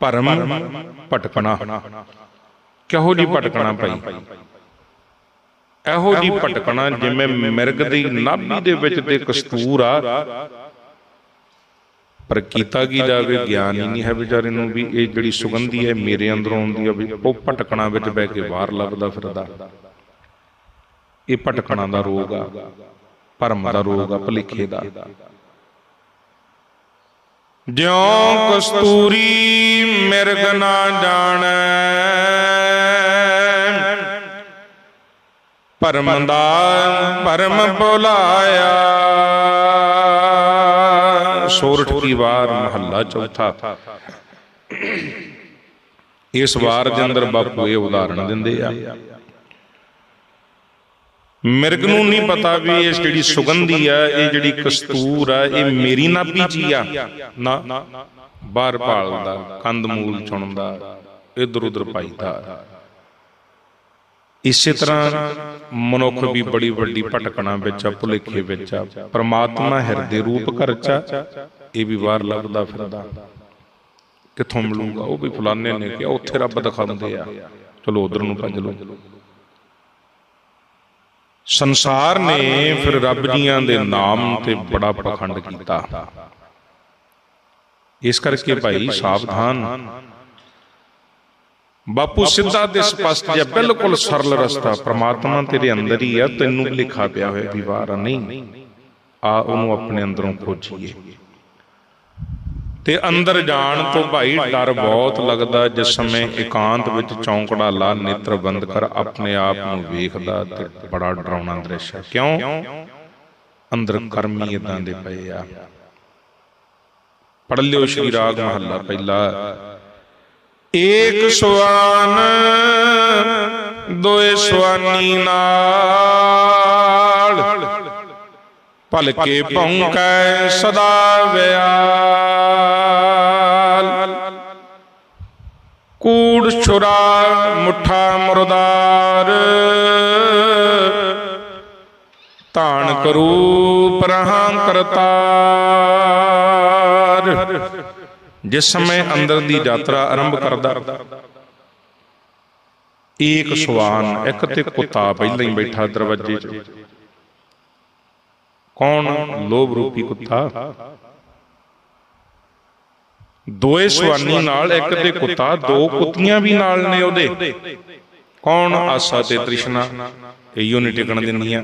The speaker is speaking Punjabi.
ਭਰਮ ਭਟਕਣਾ। ਕਿਹੋ ਜੀ ਭਟਕਣਾ ਭਾਈ? ਇਹੋ ਜੀ ਭਟਕਣਾ ਜਿਵੇਂ ਮਿਰਗ ਦੀ ਨਾਭੀ ਦੇ ਵਿੱਚ ਤੇ ਕਸਤੂਰ ਆ। ਪਰ ਕੀਤਾ ਕੀ ਜਾਵੇ ਗਿਆਨ ਹੀ ਨਹੀਂ ਹੈ ਵਿਚਾਰੇ ਨੂੰ ਵੀ ਇਹ ਜਿਹੜੀ ਸੁਗੰਧੀ ਹੈ ਮੇਰੇ ਅੰਦਰੋਂ ਆਉਂਦੀ ਆ ਵੀ ਉਹ ਭਟਕਣਾ ਵਿੱਚ ਬਹਿ ਕੇ ਬਾਹਰ ਲੱਭਦਾ ਫਿਰਦਾ। ਇਹ ਭਟਕਣਾ ਦਾ ਰੋਗ ਆ। ਭਰਮ ਦਾ ਰੋਗ ਆ ਭਲੇਖੇ ਦਾ। ਜਿਉ ਕਸਤੂਰੀ ਮਿਰਗ ਨਾ ਜਾਣੈ। ਭਰਮ ਦਾ ਭਰਮ ਭੁਲਾਇਆ। ਸੋਰਠ ਕੀ ਵਾਰ ਮਹੱਲਾ ਚੌਥਾ। ਇਸ ਵਾਰ ਦੇ ਅੰਦਰ ਬਾਪੂ ਇਹ ਉਦਾਹਰਣ ਦਿੰਦੇ ਆ। ਮਿਰਗ ਨੂੰ ਨਹੀਂ ਪਤਾ ਵੀ ਇਹ ਜਿਹੜੀ ਸੁਗੰਧੀ ਆ, ਇਹ ਜਿਹੜੀ ਕਸਤੂਰ ਆ, ਇਹ ਮੇਰੀ ਨਾਭੀ ਜੀ ਆ। ਨਾ ਬਾਹਰ ਭਾਲਦਾ ਕੰਦ ਮੂਲ ਚੁਣਦਾ, ਇਧਰ ਉਧਰ ਪਾਈਦਾ ਇਸੇ ਤਰ੍ਹਾਂ ਮਨੁੱਖ ਵੀ ਬੜੀ ਵੱਡੀ ਭਟਕਣਾ ਵਿੱਚ ਆ, ਭੁਲੇਖੇ ਵਿੱਚ ਆ। ਪ੍ਰਮਾਤਮਾ ਹਿਰਦੇ ਰੂਪ ਘਰ ਚ ਇਹ ਵੀ ਬਾਹਰ ਲੱਭਦਾ ਫਿਰਦਾ। ਕਿੱਥੋਂ ਮਿਲੂਗਾ? ਉਹ ਵੀ ਫਲਾਣੇ ਨੇ ਕਿਹਾ, ਉੱਥੇ ਰੱਬ ਦਿਖਾਉਂਦੇ ਆ। ਚਲੋ ਉਧਰ ਨੂੰ ਭੱਜ ਲਓ। ਸੰਸਾਰ ਨੇ ਫਿਰ ਰੱਬ ਜੀਆਂ ਦੇ ਨਾਮ ਤੇ ਬੜਾ ਪਖੰਡ ਕੀਤਾ। ਇਸ ਕਰਕੇ ਭਾਈ ਸਾਵਧਾਨ। ਬਾਪੂ ਸਿੱਧਾ ਤੇ ਸਪਸ਼ਟ ਜਿਹਾ ਬਿਲਕੁਲ ਸਰਲ ਰਸਤਾ ਪ੍ਰਮਾਤਮਾ ਤੇਰੇ ਅੰਦਰ ਹੀ ਆ ਤੈਨੂੰ ਲਿਖਾ ਪਿਆ ਹੋਇਆ ਵੀ ਵਾਰ ਨਹੀਂ। ਆ ਉਹਨੂੰ ਆਪਣੇ ਅੰਦਰੋਂ ਖੋਜੀਏ। ਤੇ ਅੰਦਰ ਜਾਣ ਤੋਂ ਭਾਈ ਡਰ ਬਹੁਤ ਲੱਗਦਾ ਜਿਸ ਸਮੇਂ ਇਕਾਂਤ ਵਿੱਚ ਚੌਂਕੜਾ ਲਾ ਨੇਤਰ ਬੰਦ ਕਰ ਆਪਣੇ ਆਪ ਨੂੰ ਵੇਖਦਾ ਤੇ ਬੜਾ ਡਰਾਉਣਾ ਦ੍ਰਿਸ਼ ਹੈ ਕਿਉਂ? ਅੰਦਰ ਕਰਮੀ ਇਦਾਂ ਦੇ ਪਏ ਆ। ਪੜ ਲਿਓ ਸ਼੍ਰੀ ਰਾਗ ਮਹੱਲਾ ਪਹਿਲਾ। ਏਕ ਸਵਾਨ ਦੋਏ ਸਵਾਨੀ ਨਾਲ। ਭਲਕੇ ਭੌਂਕੈ ਸਦਾ ਵਿਆਲ। ਕੂੜ ਛੁਰਾ ਮੁੱਠਾ ਮਰਦਾਰ। ਤਾਣ ਕਰੂ ਪ੍ਰਹਾਂ ਕਰਤਾ ਕਰਤਾਰ ਜਿਸ ਸਮੇਂ ਅੰਦਰ ਦੀ ਯਾਤਰਾ ਆਰੰਭ ਕਰਦਾ, ਏਕ ਸਵਾਨ ਇੱਕ ਤੇ ਕੁੱਤਾ ਪਹਿਲਾਂ ਹੀ ਬੈਠਾ ਦਰਵਾਜ਼ੇ 'ਚ। ਕੌਣ ਲੋਭ ਰੂਪੀ ਕੁੱਤਾ? ਦੋਏ ਸਵਾਨੀ ਨਾਲ ਇੱਕ ਤੇ ਕੁੱਤਾ, ਦੋ ਕੁੱਤੀਆਂ ਵੀ ਨਾਲ ਨੇ ਉਹਦੇ। ਕੌਣ ਆਸਾ ਤੇ ਤ੍ਰਿਸ਼ਨਾ? ਇਹ ਨਹੀਂ ਟਿਕਣ ਦਿੰਦੀਆਂ।